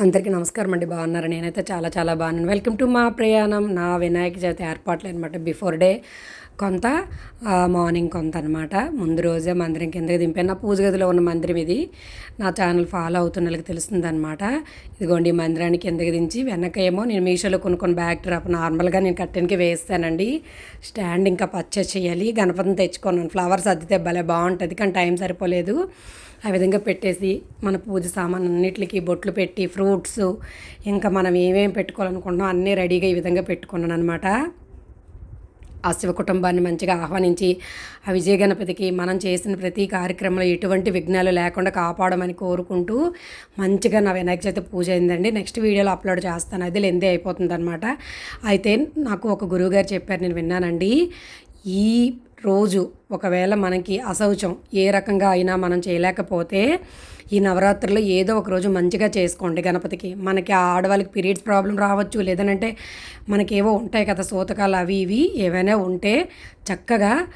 అందరికీ నమస్కారం అండి. బాగున్నారు? నేనైతే చాలా చాలా బాగున్నాను. వెల్కమ్ టు మా ప్రయాణం. నా వినాయక చవితి ఏర్పాట్లు అనమాట. బిఫోర్ డే కొంత మార్నింగ్ కొంత అనమాట ముందు రోజే మందిరం కిందకి దింపాను. నా పూజ గదిలో ఉన్న మందిరం ఇది. నా ఛానల్ ఫాలో అవుతున్న వాళ్ళకి తెలుస్తుందనమాట ఇదిగోండి ఈ మందిరాన్ని కిందకి దించి వెనక ఏమో నేను మీషోలో కొనుక్కున్న బ్యాక్ డ్రాప్ నార్మల్గా నేను కట్టెన్కి వేస్తానండి. స్టాండ్ ఇంకా పర్చేస్ చేయాలి. గణపతిని తెచ్చుకున్నాను. ఫ్లవర్స్ అద్దితే భలే బాగుంటుంది కానీ టైం సరిపోలేదు. ఆ విధంగా పెట్టేసి మన పూజ సామాన్ అన్నిటికీ బొట్లు పెట్టి ఫ్రూట్స్ ఇంకా మనం ఏమేమి పెట్టుకోవాలనుకుంటున్నాం అన్నీ రెడీగా ఈ విధంగా పెట్టుకున్నాను అనమాట ఆ శివ కుటుంబాన్ని మంచిగా ఆహ్వానించి ఆ విజయ గణపతికి మనం చేసిన ప్రతి కార్యక్రమంలో ఎటువంటి విఘ్నాలు లేకుండా కాపాడమని కోరుకుంటూ మంచిగా నా వినాయక చవితి పూజ అయిందండి. నెక్స్ట్ వీడియోలో అప్లోడ్ చేస్తాను. అది లెందే అయిపోతుంది అనమాట అయితే నాకు ఒక గురువుగారు చెప్పారు నేను విన్నానండి ఈ రోజు ఒకవేళ మనకి అశౌచం ఏ రకంగా అయినా మనం చేయలేకపోతే ఈ నవరాత్రుల్లో ఏదో ఒక రోజు మంచిగా చేసుకోండి గణపతికి. మనకి ఆ ఆడవాళ్ళకి పీరియడ్స్ ప్రాబ్లం రావచ్చు లేదనంటే మనకేవో ఉంటాయి కదా సూతకాలు అవి ఇవి ఏవైనా ఉంటే చక్కగా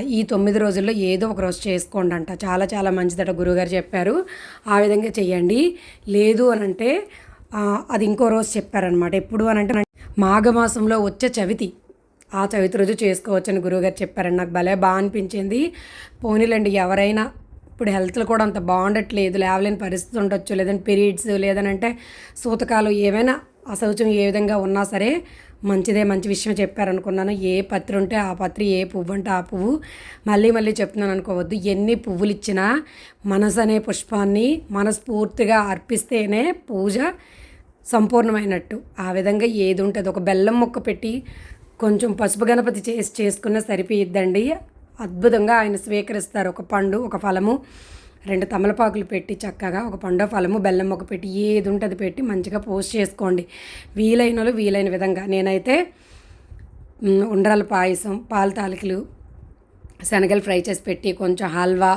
ఈ తొమ్మిది రోజుల్లో ఏదో ఒక రోజు చేసుకోండి అంట చాలా చాలా మంచిదట గురుగారు చెప్పారు. ఆ విధంగా చెయ్యండి. లేదు అని అంటే అది ఇంకో రోజు చెప్పారనమాట ఎప్పుడు అని అంటే మాఘమాసంలో వచ్చే చవితి ఆ చవితి రోజు చేసుకోవచ్చని గురువుగారు చెప్పారని నాకు భలే బాగా అనిపించింది. పోనీలండి ఎవరైనా ఇప్పుడు హెల్త్లో కూడా అంత బాగుండట్లేదు లేవలేని పరిస్థితి ఉండొచ్చు లేదంటే పీరియడ్స్ లేదనంటే సూతకాలు ఏమైనా అశౌచం ఏ విధంగా ఉన్నా సరే మంచిదే మంచి విషయం చెప్పారనుకున్నాను. ఏ పత్రి ఉంటే ఆ పత్రి ఏ పువ్వు అంటే ఆ పువ్వు. మళ్ళీ మళ్ళీ చెప్తున్నాను అనుకోవద్దు ఎన్ని పువ్వులు ఇచ్చినా మనసు అనే పుష్పాన్ని మనస్ఫూర్తిగా అర్పిస్తేనే పూజ సంపూర్ణమైనట్టు. ఆ విధంగా ఏది ఉంటుంది ఒక బెల్లం ముక్క పెట్టి కొంచెం పసుపు గణపతి చేసి చేసుకున్న సరిపోయిద్దండి. అద్భుతంగా ఆయన స్వీకరిస్తారు. ఒక పండు ఒక ఫలము రెండు తమలపాకులు పెట్టి చక్కగా ఒక పండు ఫలము బెల్లం ఒక పెట్టి ఏది ఉంటుంది పెట్టి మంచిగా పోస్ట్ చేసుకోండి. వీలైన వాళ్ళు వీలైన విధంగా. నేనైతే ఉండ్రాల పాయసం పాల తాలికలు శనగలు ఫ్రై చేసి పెట్టి కొంచెం హల్వా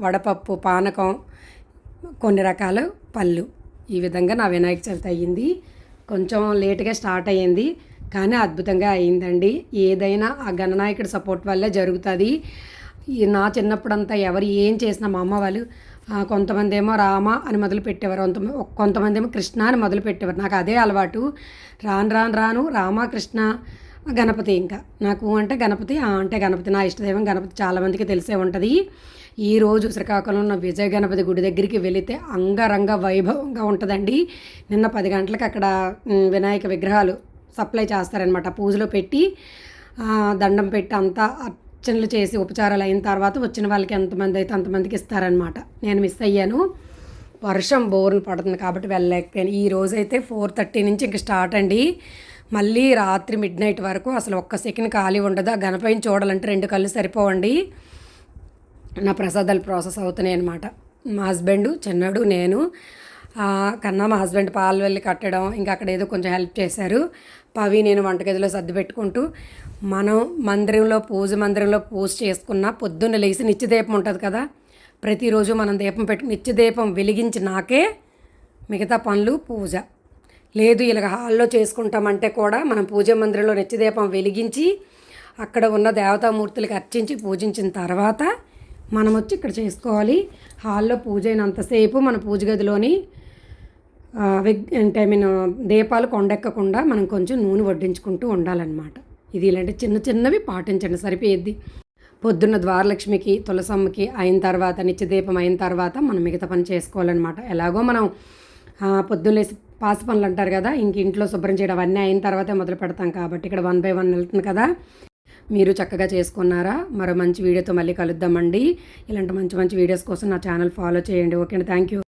వడపప్పు పానకం కొన్ని రకాల పళ్ళు. ఈ విధంగా నా వినాయక చవితి అయ్యింది. కొంచెం లేట్గా స్టార్ట్ అయ్యింది. కానీ అద్భుతంగా అయిందండి. ఏదైనా ఆ గణనాయకుడి సపోర్ట్ వల్లే జరుగుతుంది. ఈ నా చిన్నప్పుడంతా ఎవరు ఏం చేసినా మా అమ్మ వాళ్ళు కొంతమంది ఏమో రామ అని మొదలు పెట్టేవారు కొంత కొంతమంది ఏమో కృష్ణ అని మొదలు పెట్టేవారు నాకు అదే అలవాటు. రాను రాను రాను రామ కృష్ణ గణపతి ఇంకా. నాకు అంటే గణపతి అంటే గణపతి. నా ఇష్టదైవం గణపతి. చాలామందికి తెలిసే ఉంటుంది. ఈ రోజు ఉన్న విజయ గణపతి గుడి దగ్గరికి వెళితే అంగరంగ వైభవంగా ఉంటుందండి. నిన్న పది గంటలకు అక్కడ వినాయక విగ్రహాలు సప్లై చేస్తారనమాట పూజలో పెట్టి దండం పెట్టి అంతా అర్చనలు చేసి ఉపచారాలు అయిన తర్వాత వచ్చిన వాళ్ళకి ఎంతమంది అయితే అంతమందికి ఇస్తారనమాట నేను మిస్ అయ్యాను. వర్షం బోర్ను పడుతుంది కాబట్టి వెళ్ళలేకపోయాను. ఈ రోజు అయితే ఫోర్ థర్టీ నుంచి ఇంక స్టార్ట్ అండి. మళ్ళీ రాత్రి మిడ్ నైట్ వరకు అసలు ఒక్క సెకండ్ ఖాళీ ఉండదు. ఆ గణపతిని చూడాలంటే రెండు కళ్ళు సరిపోవండి. నా ప్రసాదాలు ప్రాసెస్ అవుతున్నాయి అనమాట మా హస్బెండ్ చిన్నడు నేను కన్నా మా హస్బెండ్ పాలు వెళ్ళి కట్టడం ఇంకా అక్కడ ఏదో కొంచెం హెల్ప్ చేశారు. పవి నేను వంటగదిలో సర్ది పెట్టుకుంటూ మనం మందిరంలో పూజ మందిరంలో పూజ చేసుకున్న పొద్దున్న లేచి నిత్యదీపం ఉంటుంది కదా ప్రతిరోజు మనం దీపం పెట్టు నిత్యదీపం వెలిగించి నాకే మిగతా పనులు పూజ. లేదు ఇలాగ హాల్లో చేసుకుంటామంటే కూడా మనం పూజ మందిరంలో నిత్యదీపం వెలిగించి అక్కడ ఉన్న దేవతామూర్తులకు అర్చించి పూజించిన తర్వాత మనం వచ్చి ఇక్కడ చేసుకోవాలి. హాల్లో పూజ అయినంతసేపు మన పూజ గదిలోని విగ్- అంటే ఐ మీన్ దీపాలు కొండెక్కకుండా మనం కొంచెం నూనె వడ్డించుకుంటూ ఉండాలన్నమాట. ఇది ఇలాంటి చిన్న చిన్నవి పాటించండి సరిపోయేది. పొద్దున్న ద్వారలక్ష్మికి తులసమ్మకి అయిన తర్వాత నిత్యదీపం అయిన తర్వాత మనం మిగతా పని చేసుకోవాలన్నమాట. ఎలాగో మనం పొద్దున్నేసి పాసి పనులు అంటారు కదా ఇంక ఇంట్లో శుభ్రం చేయడం అవన్నీ అయిన తర్వాతే మొదలు పెడతాం కాబట్టి ఇక్కడ వన్ బై వన్ వెళ్తుంది కదా. మీరు చక్కగా చేసుకున్నారా? మరో మంచి వీడియోతో మళ్ళీ కలుద్దామండి. ఇలాంటి మంచి మంచి వీడియోస్ కోసం నా ఛానల్ ఫాలో చేయండి. Okay thank you